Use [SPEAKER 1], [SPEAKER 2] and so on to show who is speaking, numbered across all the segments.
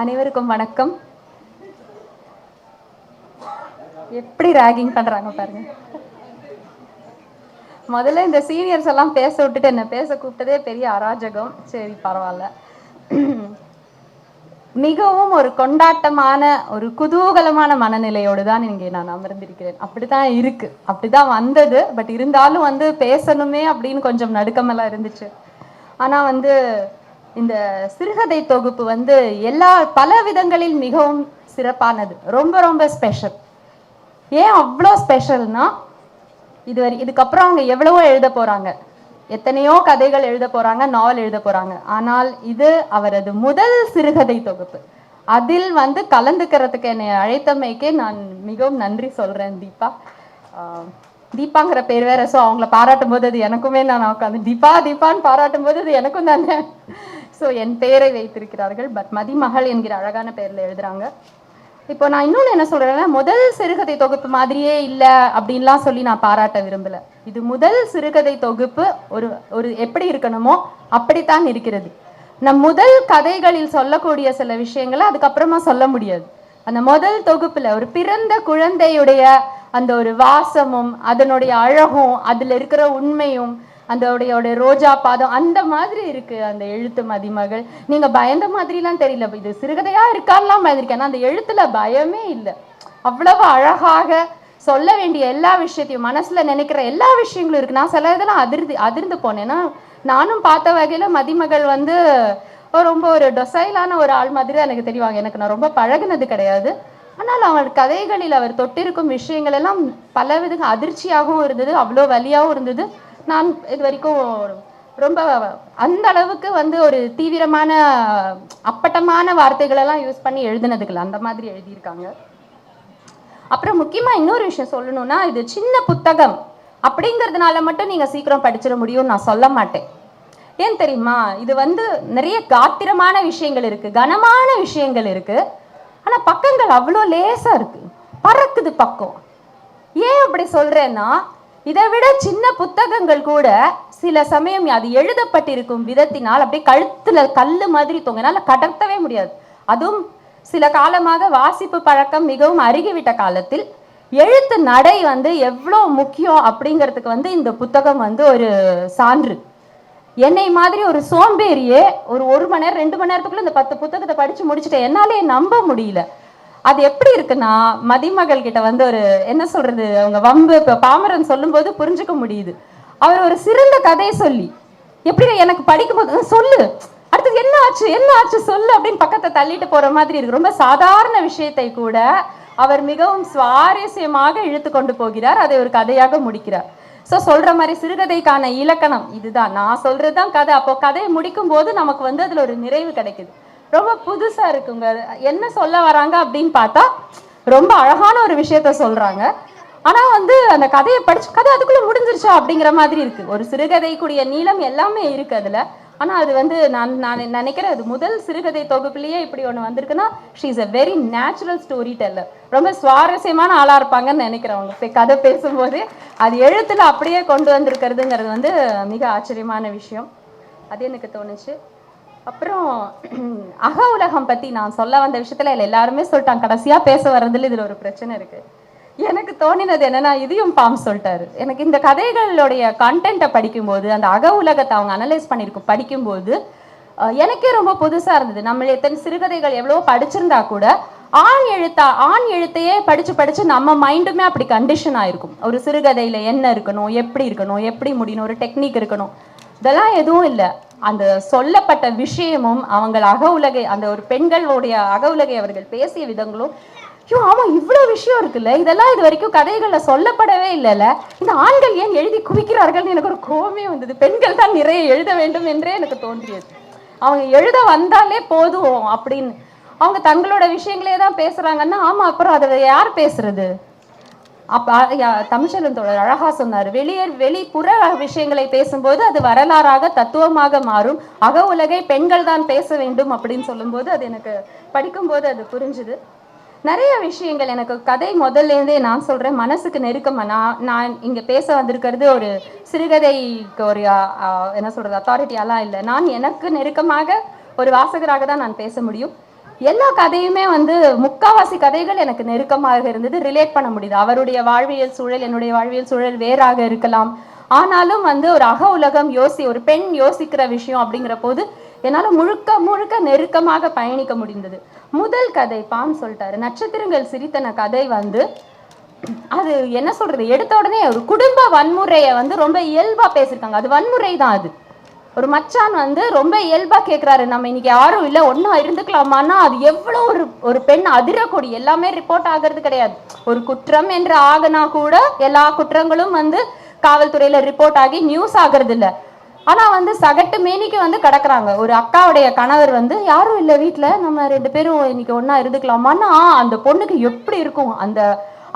[SPEAKER 1] அனைவருக்கும் வணக்கம். எப்படி ராகிங் பண்றாங்க பாருங்க. முதல்ல இந்த சீனியர்ஸ் எல்லாம் பேச விட்டுட்டு என்ன பேச கூப்பிட்டதே பெரிய அராஜகம். சரி பரவாயில்ல. மிகவும் ஒரு கொண்டாட்டமான ஒரு குதூகலமான மனநிலையோடு தான் இங்கே நான் அமர்ந்திருக்கிறேன். அப்படிதான் இருக்கு. அப்படிதான் வந்தது. பட் இருந்தாலும் வந்து பேசணுமே அப்படின்னு கொஞ்சம் நடுக்கமெல்லாம் இருந்துச்சு. ஆனா வந்து இந்த சிறுகதை தொகுப்பு வந்து எல்லா பல விதங்களில் மிகவும் சிறப்பானது. ரொம்ப ரொம்ப ஸ்பெஷல் ஏன் அவ்வளோ ஸ்பெஷல்னா இது வரை இதுக்கப்புறம் அவங்க எவ்வளவோ எழுத போறாங்க. எத்தனையோ கதைகள் எழுத போறாங்க நாவல் எழுத போறாங்க. ஆனால் இது அவரது முதல் சிறுகதை தொகுப்பு. அதில் வந்து கலந்துக்கிறதுக்கு என்னை அழைத்தமைக்கே நான் மிகவும் நன்றி சொல்றேன் தீபா. ஆஹ் தீபாங்கிற பேர் வேற ஸோ அவங்கள பாராட்டும் போது அது எனக்குமே நான் உட்காந்து தீபா தீபான்னு பாராட்டும் போது அது எனக்கும் தானே? ஸோ என் பெயரை வைத்திருக்கிறார்கள் பட் மதிமகள் என்கிற அழகான பெயரில் எழுதுறாங்க. இப்போ நான் இன்னொன்று என்ன சொல்றேன்னா முதல் சிறுகதை தொகுப்பு மாதிரியே இல்லை அப்படின்லாம் சொல்லி நான் பாராட்ட விரும்பல. இது முதல் சிறுகதை தொகுப்பு ஒரு ஒரு எப்படி இருக்கணுமோ அப்படித்தான் இருக்கிறது. நம் முதல் கதைகளில் சொல்லக்கூடிய சில விஷயங்களை அதுக்கப்புறமா சொல்ல முடியாது. அந்த முதல் தொகுப்புல ஒரு பிறந்த குழந்தையுடைய அந்த ஒரு வாசமும் அதனுடைய அழகும் அதுல இருக்கிற உண்மையும் அந்த ரோஜா பாதம் அந்த மாதிரி இருக்கு அந்த எழுத்து மதிமகள். நீங்க பயந்த மாதிரிலாம் தெரியல. இது சிறுகதையா இருக்கான்லாம் பயந்திருக்கேன். ஆனா அந்த எழுத்துல பயமே இல்லை. அவ்வளவு அழகாக சொல்ல வேண்டிய எல்லா விஷயத்தையும் மனசுல நினைக்கிற எல்லா விஷயங்களும் இருக்கு. நான் சில இதெல்லாம் அதிர்ந்து அதிர்ந்து போனேன். ஏன்னா நானும் பார்த்த வகையில மதிமகள் வந்து ரொம்ப ஒரு டொசைலான ஒரு ஆள் மாதிரி தான் எனக்கு தெரிவாங்க எனக்கு நான் ரொம்ப பழகுனது கிடையாது. ஆனால் அவர் கதைகளில் அவர் தொட்டிருக்கும் விஷயங்கள் எல்லாம் பல வித அதிர்ச்சியாகவும் இருந்தது அவ்வளோ வலியாகவும் இருந்தது. நான் இது வரைக்கும் ரொம்ப அந்த அளவுக்கு வந்து ஒரு தீவிரமான அப்பட்டமான வார்த்தைகளெல்லாம் யூஸ் பண்ணி எழுதுனதுக்குல அந்த மாதிரி எழுதியிருக்காங்க. அப்புறம் முக்கியமாக இன்னொரு விஷயம் சொல்லணும்னா இது சின்ன புத்தகம் அப்படிங்கிறதுனால மட்டும் நீங்கள் சீக்கிரம் படிச்சிட முடியும்னு நான் சொல்ல மாட்டேன். ஏன் தெரியுமா? இது வந்து நிறைய காத்திரமான விஷயங்கள் இருக்குது கனமான விஷயங்கள் இருக்குது ஆனால் பக்கங்கள் அவ்வளோ லேசாக இருக்குது பறக்குது பக்கம். ஏன் அப்படி சொல்கிறேன்னா இதை விட சின்ன புத்தகங்கள் கூட சில சமயம் அது எழுதப்பட்டிருக்கும் விதத்தினால் அப்படியே கழுத்துல கல் மாதிரி தோங்க கடத்தவே முடியாது. அதுவும் சில காலமாக வாசிப்பு பழக்கம் மிகவும் அருகிவிட்ட காலத்தில் எழுத்து நடை வந்து எவ்வளோ முக்கியம் அப்படிங்கிறதுக்கு வந்து இந்த புத்தகம் வந்து ஒரு சான்று. என்னை மாதிரி ஒரு சோம்பேறியே ஒரு ஒரு மணி நேரம் ரெண்டு மணி நேரத்துக்குள்ள இந்த பத்து புத்தகத்தை படிச்சு முடிச்சுட்டேன். என்னாலே நம்ப முடியல. அது எப்படி இருக்குன்னா மதிமகள் கிட்ட வந்து ஒரு என்ன சொல்றது அவங்க வம்பு இப்போ பாமரன் சொல்லும்போது புரிஞ்சுக்க முடியுது. அவர் ஒரு சிறந்த கதை சொல்லி எப்படி எனக்கு படிக்கும்போது சொல்லு. அடுத்தது என்ன ஆச்சு என்ன ஆச்சு சொல்லு அப்படின்னு பக்கத்தை தள்ளிட்டு போற மாதிரி இருக்கு. ரொம்ப சாதாரண விஷயத்தை கூட அவர் மிகவும் சுவாரஸ்யமாக இழுத்து கொண்டு போகிறார். அதை ஒரு கதையாக முடிக்கிறார். ஸோ சொல்ற மாதிரி சிறுகதைக்கான இலக்கணம் இதுதான். நான் சொல்றதுதான் கதை. அப்போ கதையை முடிக்கும் போது நமக்கு வந்து அதுல ஒரு நிறைவு கிடைக்குது. ரொம்ப புதுசா இருக்குங்க. என்ன சொல்ல வராங்க அப்படின்னு பார்த்தா ரொம்ப அழகான ஒரு விஷயத்த சொல்றாங்க. ஆனா வந்து அந்த கதையை படிச்சு கதை அதுக்குள்ள முடிஞ்சிருச்சா அப்படிங்கிற மாதிரி இருக்கு. ஒரு சிறுகதைக்குரிய நீளம் எல்லாமே இருக்கு அதுல. ஆனா அது வந்து நான் நான் நினைக்கிறேன் அது முதல் சிறுகதை தொகுப்புலயே இப்படி ஒண்ணு வந்திருக்குன்னா she is a very natural story teller ரொம்ப சுவாரஸ்யமான ஆளா இருப்பாங்கன்னு நினைக்கிறேன் அவங்க. கதை பேசும்போது அது எழுத்துல அப்படியே கொண்டு வந்திருக்கிறதுங்கிறது வந்து மிக ஆச்சரியமான விஷயம். அது எனக்கு தோணுச்சு. அப்புறம் அக உலகம் பத்தி நான் சொல்ல வந்த விஷயத்துல இல்ல எல்லாருமே சொல்லிட்டாங்க. கடைசியா பேச வர்றதுல இதுல ஒரு பிரச்சனை இருக்கு. எனக்கு தோணினது என்னன்னா இதையும் பாம் சொல்லிட்டாரு. எனக்கு இந்த கதைகளுடைய கண்டென்ட்டை படிக்கும்போது அந்த அக உலகத்தை அவங்க அனலைஸ் பண்ணியிருக்கும் படிக்கும்போது எனக்கே ரொம்ப புதுசாக இருந்தது. நம்ம எத்தனை சிறுகதைகள் எவ்வளோ படிச்சிருந்தா கூட ஆண் எழுத்தா ஆண் எழுத்தையே படித்து படித்து நம்ம மைண்டுமே அப்படி கண்டிஷன் ஆயிருக்கும். ஒரு சிறுகதையில் என்ன இருக்கணும் எப்படி இருக்கணும் எப்படி முடியணும் ஒரு டெக்னிக் இருக்கணும். இதெல்லாம் எதுவும் இல்லை. அந்த சொல்லப்பட்ட விஷயமும் அவங்கள் அக உலகை அந்த ஒரு பெண்களுடைய அக உலகை அவர்கள் பேசிய விதங்களும் ஐயோ ஆமாம் இவ்வளோ விஷயம் இருக்குல்ல? இதெல்லாம் இது வரைக்கும் கதைகளில் சொல்லப்படவே இல்லைல்ல. இந்த ஆண்கள் ஏன் எழுதி குவிக்கிறார்கள்னு எனக்கு ஒரு கோவமே வந்தது. பெண்கள் தான் நிறைய எழுத வேண்டும் என்றே எனக்கு தோன்றியது. அவங்க எழுத வந்தாலே போதும் அப்படின்னு. அவங்க தங்களோட விஷயங்களே தான் பேசுகிறாங்கன்னா ஆமாம் அப்புறம் அதை யார் பேசுறது? அப்ப யா- தமிழ்ச்செல்வன் அழகா சொன்னார் வெளியே வெளிப்புற விஷயங்களை பேசும்போது அது வரலாறாக தத்துவமாக மாறும். அக உலகை பெண்கள் தான் பேச வேண்டும் அப்படின்னு சொல்லும்போது அது எனக்கு படிக்கும்போது அது புரிஞ்சுது. நிறைய விஷயங்கள் எனக்கு கதை முதல்ல இருந்தே நான் சொல்கிறேன் மனசுக்கு நெருக்கமாக நான் நான் இங்கே பேச வந்திருக்கிறது ஒரு சிறுகதைக்கு ஒரு என்ன சொல்கிறது அத்தாரிட்டியாலாம் இல்லை. நான் எனக்கு நெருக்கமாக ஒரு வாசகராக தான் நான் பேச முடியும். எல்லா கதையுமே வந்து முக்காவாசி கதைகள் எனக்கு நெருக்கமாக இருந்தது. ரிலேட் பண்ண முடியுது. அவருடைய வாழ்வியல் சூழல் என்னுடைய வாழ்வியல் சூழல் வேறாக இருக்கலாம். ஆனாலும் வந்து ஒரு அக உலகம் யோசி ஒரு பெண் யோசிக்கிற விஷயம் அப்படிங்கிற போது என்னால் முழுக்க முழுக்க நெருக்கமாக பயணிக்க முடிந்தது. முதல் கதை பான் சொல்லிட்டாரு. நட்சத்திரங்கள் சிரித்தன கதை வந்து அது என்ன சொல்றது? எடுத்த உடனே ஒரு குடும்ப வன்முறையை வந்து ரொம்ப இயல்பா பேசியிருக்காங்க. அது வன்முறை தான் அது. ஒரு மச்சான் வந்து ரொம்ப இயல்பாக கேட்குறாரு நம்ம இன்னைக்கு யாரும் இல்லை ஒன்றா இருந்துக்கலாமான்னா அது எவ்வளோ ஒரு ஒரு பெண் அதிரக்கூடி எல்லாமே ரிப்போர்ட் ஆகிறது கிடையாது. ஒரு குற்றம் என்று ஆகினா கூட எல்லா குற்றங்களும் வந்து காவல்துறையில் ரிப்போர்ட் ஆகி நியூஸ் ஆகிறது இல்லை. ஆனால் வந்து சகட்டு மேனிக்கு வந்து கிடக்குறாங்க. ஒரு அக்காவுடைய கணவர் வந்து யாரும் இல்லை வீட்டில் நம்ம ரெண்டு பேரும் இன்னைக்கு ஒன்றா இருந்துக்கலாமான்னா அந்த பொண்ணுக்கு எப்படி இருக்கும்? அந்த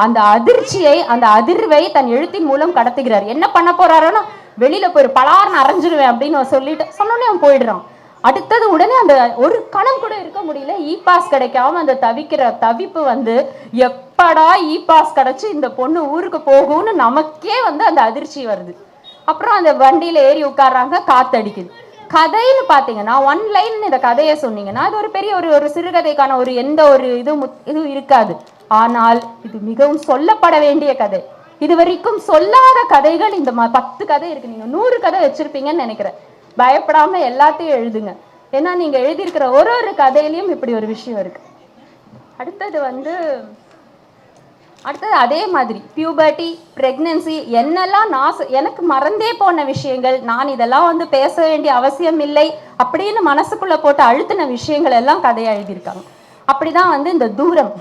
[SPEAKER 1] அந்த அதிர்ச்சியை அந்த அதிர்வை தன் எழுத்தின் மூலம் கடத்துகிறார். என்ன பண்ண போறாரோன்னா வெளியில போய் பலார்னு அரைஞ்சிருவேன் அப்படின்னு சொல்லிட்டு சொன்னோடனே அவன் போயிடுறான். அடுத்தது உடனே அந்த ஒரு கணம் கூட இருக்க முடியல. இ பாஸ் கிடைக்காம அந்த தவிக்கிற தவிப்பு வந்து எப்படா இ பாஸ் கிடைச்சு இந்த பொண்ணு ஊருக்கு போகும்னு நமக்கே வந்து அந்த அதிர்ச்சி வருது. அப்புறம் அந்த வண்டியில ஏறி உட்கார்றாங்க காத்தடிக்குது. கதைன்னு பாத்தீங்கன்னா ஒன் லைன் இந்த கதையை சொன்னீங்கன்னா அது ஒரு பெரிய ஒரு ஒரு சிறுகதைக்கான ஒரு எந்த ஒரு இதுவும் இதுவும் இருக்காது. ஆனால் இது மிகவும் சொல்லப்பட வேண்டிய கதை. இது வரைக்கும் சொல்லாத கதைகள் இந்த ம- பத்து கதை இருக்கு. நீங்க நூறு கதை வச்சிருப்பீங்கன்னு நினைக்கிறேன். பயப்படாம எல்லாத்தையும் எழுதுங்க. ஏன்னா நீங்க எழுதியிருக்கிற ஒரு ஒரு கதையிலையும் இப்படி ஒரு விஷயம் இருக்கு. அடுத்தது வந்து அடுத்தது அதே மாதிரி பியூபர்ட்டி ப்ரெக்னென்சி என்னெல்லாம் நான் எனக்கு மறந்தே போன விஷயங்கள் நான் இதெல்லாம் வந்து பேச வேண்டிய அவசியம் இல்லை அப்படின்னு மனசுக்குள்ள போட்டு அழுத்தின விஷயங்கள் எல்லாம் கதையை எழுதியிருக்காங்க. அப்படிதான் வந்து இந்த தூரம்.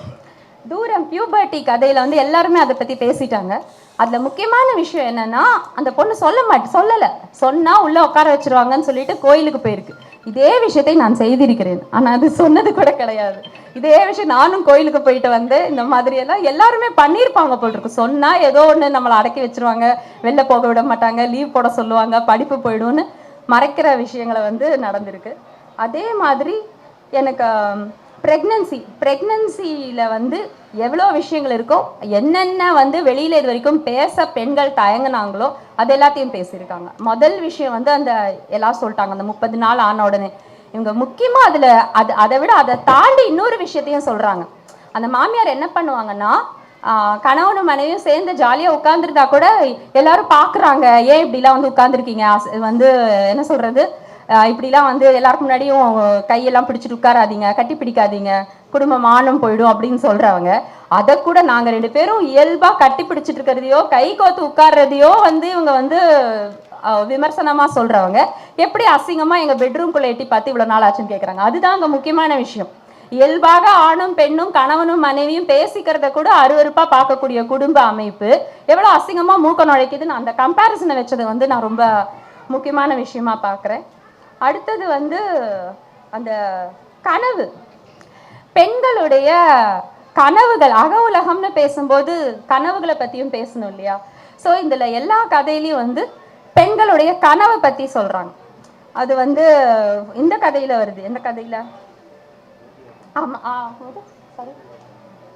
[SPEAKER 1] தூரம் பியூபர்ட்டி கதையில வந்து எல்லாருமே அதை பத்தி பேசிட்டாங்க. அதுல முக்கியமான விஷயம் என்னன்னா அந்த பொண்ணு சொல்ல மாட்டு சொல்லல. சொன்னா உள்ள உட்கார வச்சிருவாங்கன்னு சொல்லிட்டு கோயிலுக்கு போயிருக்கு. இதே விஷயத்தை நான் செய்திருக்கிறேன். ஆனா அது சொன்னது கூட கிடையாது. இதே விஷயம் நானும் கோயிலுக்கு போயிட்டு வந்து இந்த மாதிரி எல்லாம் எல்லாருமே பண்ணியிருப்பாங்க போல் இருக்கு. சொன்னா ஏதோ ஒன்று நம்மளை அடக்கி வச்சிருவாங்க. வெளில போக விட மாட்டாங்க. லீவ் போட சொல்லுவாங்க. படிப்பு போயிடும்னு மறைக்கிற விஷயங்களை வந்து நடந்திருக்கு. அதே மாதிரி எனக்கு ப்ரெக்னன்சி ப்ரெக்னன்சியில் வந்து எவ்வளோ விஷயங்கள் இருக்கோ என்னென்ன வந்து வெளியில் இது வரைக்கும் பேச பெண்கள் தயங்குனாங்களோ அது எல்லாத்தையும் பேசியிருக்காங்க. முதல் விஷயம் வந்து அந்த எல்லாம் சொல்லிட்டாங்க அந்த முப்பது நாள் ஆன உடனே. இவங்க முக்கியமாக அதில் அது அதை விட அதை தாண்டி இன்னொரு விஷயத்தையும் சொல்கிறாங்க அந்த மாமியார் என்ன பண்ணுவாங்கன்னா கணவனும் மனைவியும் சேர்ந்து ஜாலியாக உட்காந்துருந்தா கூட எல்லாரும் பார்க்குறாங்க ஏன் இப்படிலாம் வந்து உட்காந்துருக்கீங்க வந்து என்ன சொல்கிறது இப்படிலாம் வந்து எல்லாருக்கும் முன்னாடியும் கையெல்லாம் பிடிச்சிட்டு உட்காராதீங்க கட்டி பிடிக்காதீங்க குடும்பம் மானம் போயிடும் அப்படின்னு சொல்றவங்க. அதை கூட நாங்கள் ரெண்டு பேரும் இயல்பாக கட்டி பிடிச்சிட்டு இருக்கிறதையோ கை கோத்து உட்கார்றதையோ வந்து இவங்க வந்து விமர்சனமாக சொல்கிறவங்க சொல்றவங்க. எப்படி அசிங்கமாக எங்கள் பெட்ரூம்குள்ளே எட்டி பார்த்து இவ்வளோ நாள் ஆச்சுன்னு கேட்குறாங்க அதுதான் அங்கே முக்கியமான விஷயம். இயல்பாக ஆணும் பெண்ணும் கணவனும் மனைவியும் பேசிக்கிறத கூட அருவருப்பா பார்க்கக்கூடிய குடும்ப அமைப்பு எவ்வளோ அசிங்கமாக மூக்க நுழைக்குதுன்னு அந்த கம்பேரிசனை வச்சது வந்து நான் ரொம்ப முக்கியமான விஷயமா பார்க்குறேன். அடுத்தது வந்து அந்த கனவு. பெண்களுடைய கனவுகள் அக உலகம்னு பேசும்போது கனவுகளை பற்றியும் பேசணும் இல்லையா? ஸோ இதில் எல்லா கதையிலையும் வந்து பெண்களுடைய கனவை பற்றி சொல்கிறாங்க அது வந்து இந்த கதையில் வருது. எந்த கதையில்? ஆமாம் ஆ சாரி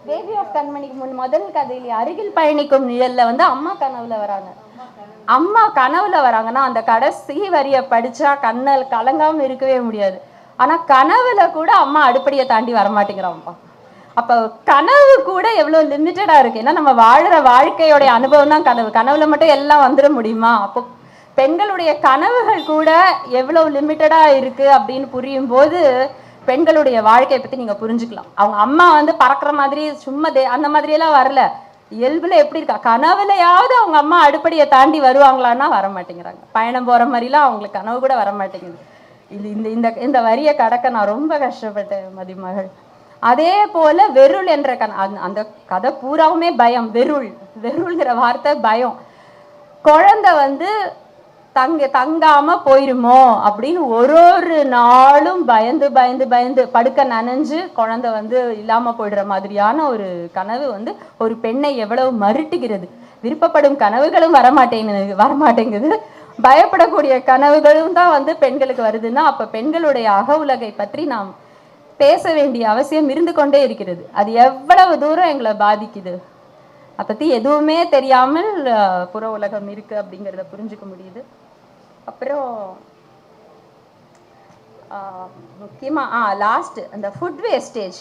[SPEAKER 1] பேபி ஆஃப் கண்மணிக்கு முன் முதல் கதையில அருகில் பயணிக்கும் நிழலில் வந்து அம்மா கனவுல வராங்க. அம்மா கனவுல வராங்கன்னா அந்த கடைசி வரிய படிச்சா கண்ணல் கலங்காம இருக்கவே முடியாது. ஆனா கனவுல கூட அம்மா அடுப்படியை தாண்டி வரமாட்டேங்கிறான்ப்பா அப்ப கனவு கூட எவ்வளவு லிமிட்டடா இருக்கு? ஏன்னா நம்ம வாழ்கிற வாழ்க்கையோட அனுபவம் தான் கனவு. கனவுல மட்டும் எல்லாம் வந்துட முடியுமா? அப்போ பெண்களுடைய கனவுகள் கூட எவ்வளவு லிமிட்டடா இருக்கு அப்படின்னு புரியும் போது பெண்களுடைய வாழ்க்கையை பத்தி நீங்க புரிஞ்சுக்கலாம். அவங்க அம்மா வந்து பறக்கிற மாதிரி சும்மா தே- அந்த மாதிரி எல்லாம் வரல. இயல்பில் எப்படி இருக்கா? கனவுலையாவது அவங்க அம்மா அடுப்படியை தாண்டி வருவாங்களான்னா வர மாட்டேங்கிறாங்க பயணம் போகிற மாதிரிலாம் அவங்களுக்கு கனவு கூட வர மாட்டேங்குது இது இந்த இந்த இந்த வரியை கடக்க நான் ரொம்ப கஷ்டப்பட்டேன் மதிமகள் அதே போல வெருள் என்ற கண் அந்த- அந்த கதை பூராவுமே பயம் வெருள் வெருள்ங்கிற வார்த்தை பயம். குழந்தை வந்து தங்க தங்காம போயிருமோ அப்படின்னு ஒரு ஒரு நாளும் பயந்து பயந்து பயந்து படுக்க நனைஞ்சு குழந்தை வந்து இல்லாம போயிடுற மாதிரியான ஒரு கனவு வந்து ஒரு பெண்ணை எவ்வளவு மருட்டுகிறது. விருப்பப்படும் கனவுகளும் வரமாட்டேங்குது வரமாட்டேங்குது. பயப்படக்கூடிய கனவுகளும் தான் வந்து பெண்களுக்கு வருதுன்னா அப்ப பெண்களுடைய அக உலகை பற்றி நாம் பேச வேண்டிய அவசியம் இருந்து கொண்டே இருக்கிறது. அது எவ்வளவு தூரம் எங்களை பாதிக்குது? அதை பத்தி எதுவுமே தெரியாமல் புற உலகம் இருக்கு அப்படிங்கிறத புரிஞ்சுக்க முடியுது. அப்புறம் முக்கியமாக ஆ லாஸ்ட் அந்த ஃபுட் வேஸ்டேஜ்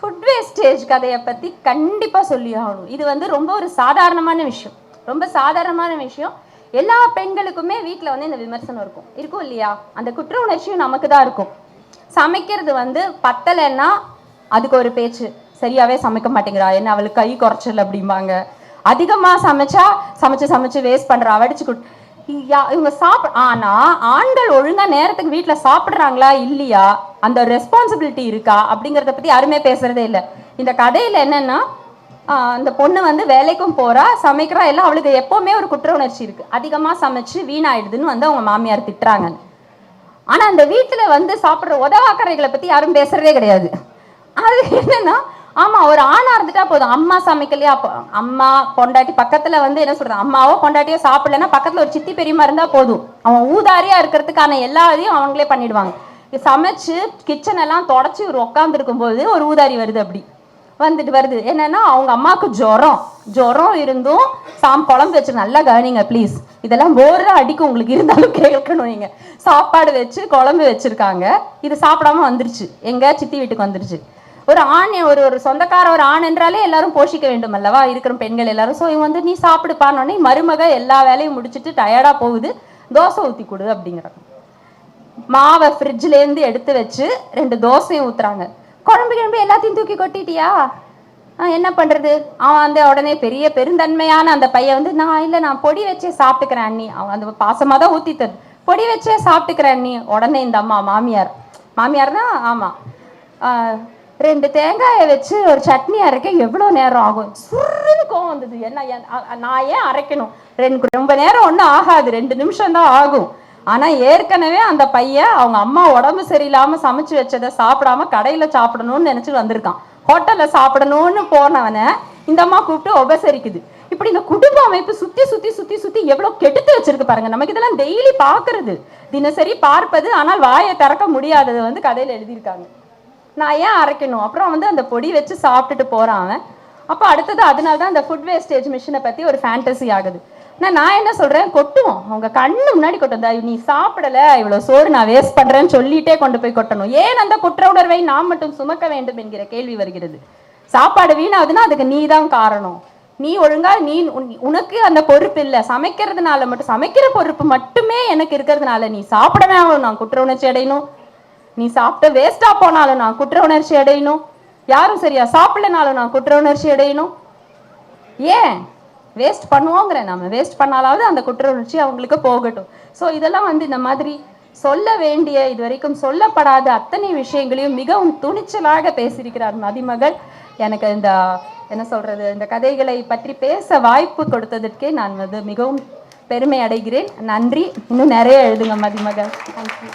[SPEAKER 1] ஃபுட் வேஸ்டேஜ் கதையை பற்றி கண்டிப்பாக சொல்லி ஆகணும். இது வந்து ரொம்ப ஒரு சாதாரணமான விஷயம். ரொம்ப சாதாரணமான விஷயம். எல்லா பெண்களுக்குமே வீட்டில் வந்து இந்த விமர்சனம் இருக்கும். இருக்கும் இல்லையா? அந்த குற்ற உணர்ச்சியும் நமக்கு தான் இருக்கும். சமைக்கிறது வந்து பத்தலைன்னா அதுக்கு ஒரு பேச்சு. சரியாவே சமைக்க மாட்டேங்கிறா. என்ன அவளுக்கு கை குறைச்சல் அப்படிம்பாங்க. அதிகமா சமைச்சா சமைச்சு சமைச்சு வேஸ்ட் பண்றா. வடிச்சு குட் இவங்க சாப்பிட ஆனா ஆண்கள் ஒழுங்கா நேரத்துக்கு வீட்டுல சாப்பிடுறாங்களா இல்லையா? அந்த ரெஸ்பான்சிபிலிட்டி இருக்கா? அப்படிங்கறத பத்தி யாருமே பேசுறதே இல்லை. இந்த கதையில என்னன்னா அந்த பொண்ணு வந்து வேலைக்கும் போறா சமைக்கிறா எல்லாம் அவளுக்கு எப்பவுமே ஒரு குற்ற உணர்ச்சி இருக்கு. அதிகமா சமைச்சு வீணாயிடுதுன்னு வந்து அவங்க மாமியார் திட்டுறாங்க ஆனா அந்த வீட்டுல வந்து சாப்பிடுற உதவாக்கரைகளை பத்தி யாரும் பேசுறதே கிடையாது. அது என்னன்னா ஆமா ஒரு ஆணா இருந்துட்டா போதும். அம்மா சமைக்கலையா? அம்மா பொண்டாட்டி பக்கத்துல வந்து என்ன சொல்றது? அம்மாவோ பொண்டாட்டியோ சாப்பிடலன்னா பக்கத்துல ஒரு சித்தி பெரியமா இருந்தா போதும். அவன் ஊதாரியா இருக்கிறதுக்கான எல்லா இதையும் அவங்களே பண்ணிடுவாங்க. சமைச்சு கிச்சன் எல்லாம் தொடச்சி ஒரு உட்காந்துருக்கும் போது ஒரு ஊதாரி வருது அப்படி. வந்துட்டு வருது. என்னன்னா அவங்க அம்மாவுக்கு ஜுரம். ஜுரம் இருந்தும் சாம் குழம்பு வச்சு நல்லா கவனிங்க ப்ளீஸ் இதெல்லாம் போர்ரா அடிக்கும் உங்களுக்கு இருந்தாலும் கேட்கணும் நீங்க. சாப்பாடு வச்சு குழம்பு வச்சிருக்காங்க. இது சாப்பிடாம வந்துருச்சு. எங்க சித்தி வீட்டுக்கு வந்துருச்சு. ஒரு ஆண் ஒரு ஒரு சொந்தக்கார ஒரு ஆண் என்றாலே எல்லாரும் போஷிக்க வேண்டும் அல்லவா? இருக்கிற பெண்கள் எல்லாரும். ஸோ இவங்க வந்து நீ சாப்பிடுப்பானோடனே மருமக எல்லா வேலையும் முடிச்சுட்டு டயர்டாக போகுது. தோசை ஊற்றி கொடு அப்படிங்கிறாங்க மாவை ஃப்ரிட்ஜ்லேருந்து எடுத்து வச்சு ரெண்டு தோசையும் ஊத்துறாங்க. குழம்பு கிழம்பு எல்லாத்தையும் தூக்கி கொட்டிட்டியா? என்ன பண்ணுறது அவன் வந்து உடனே பெரிய பெருந்தன்மையான அந்த பையன் வந்து நான் இல்லை நான் பொடி வச்சே சாப்பிட்டுக்கிறேன் அண்ணி. அவன் அந்த பாசமாக தான் ஊற்றி தரு பொடி வச்சே சாப்பிட்டுக்கிறேன் அண்ணி. உடனே இந்த அம்மா மாமியார். மாமியார்னா ஆமாம் ரெண்டு தேங்காயை வச்சு ஒரு சட்னி அரைக்க எவ்வளோ நேரம் ஆகும்? சுருன்னு கோவம் வந்தது. என்ன ஏன், நான் ஏன் அரைக்கணும்? ரெண்டு ரொம்ப நேரம் ஒன்றும் ஆகாது. ரெண்டு நிமிஷம் தான் ஆகும். ஆனால் ஏற்கனவே அந்த பையன் அவங்க அம்மா உடம்பு சரியில்லாமல் சமைச்சு வச்சதை சாப்பிடாம கடையில் சாப்பிடணும்னு நினச்சி வந்திருக்கான். ஹோட்டலில் சாப்பிடணும்னு போனவனை இந்த அம்மா கூப்பிட்டு உபசரிக்குது. இப்படி இந்த குடும்ப அமைப்பு சுற்றி சுற்றி சுற்றி சுற்றி எவ்வளோ கெடுத்து வச்சிருக்கு பாருங்க. நமக்கு இதெல்லாம் டெய்லி பார்க்கறது. தினசரி பார்ப்பது ஆனால் வாயை திறக்க முடியாதது வந்து கதையில் எழுதியிருக்காங்க. நான் ஏன் அரைக்கணும்? அப்புறம் வந்து அந்த பொடி வச்சு சாப்பிட்டுட்டு போகிறான் அவன். அப்போ அடுத்தது அதனால தான் அந்த ஃபுட் வேஸ்டேஜ் மிஷினை பற்றி ஒரு ஃபேண்டசி ஆகுது. நான் நான் என்ன சொல்கிறேன் கொட்டுவோம். அவங்க கண்ணு முன்னாடி கொட்டும் நீ சாப்பிடலை. இவ்வளோ சோறு நான் வேஸ்ட் பண்ணுறேன்னு சொல்லிட்டே கொண்டு போய் கொட்டணும். ஏன் அந்த குற்ற உணர்வை நாம் மட்டும் சுமக்க வேண்டும் என்கிற கேள்வி வருகிறது. சாப்பாடு வீணாகுதுன்னா அதுக்கு நீ தான் காரணம். நீ ஒழுங்கா நீ உன்- உனக்கு அந்த பொறுப்பு இல்லை. சமைக்கிறதுனால மட்டும் சமைக்கிற பொறுப்பு மட்டுமே எனக்கு இருக்கிறதுனால நீ சாப்பிடவே ஆகணும். நான் குற்ற உணர்ச்சி அடையணும். நீ சாப்பிட்ட வேஸ்டா போனாலும் நான் குற்ற உணர்ச்சி அடையணும். யாரும் சரியா சாப்பிடலனாலும் நான் குற்ற உணர்ச்சி அடையணும். ஏன்? வேஸ்ட் பண்ணுவோங்கிற நம்ம வேஸ்ட் பண்ணாலாவது அந்த குற்ற உணர்ச்சி அவங்களுக்கு போகட்டும். ஸோ இதெல்லாம் வந்து இந்த மாதிரி சொல்ல வேண்டிய இது வரைக்கும் சொல்லப்படாத அத்தனை விஷயங்களையும் மிகவும் துணிச்சலாக பேசியிருக்கிறார் மதிமகள். எனக்கு இந்த என்ன சொல்றது இந்த கதைகளை பற்றி பேச வாய்ப்பு கொடுத்ததற்கே நான் வந்து மிகவும் பெருமை அடைகிறேன். நன்றி. இன்னும் நிறைய எழுதுங்க மதிமகள். தேங்க்யூ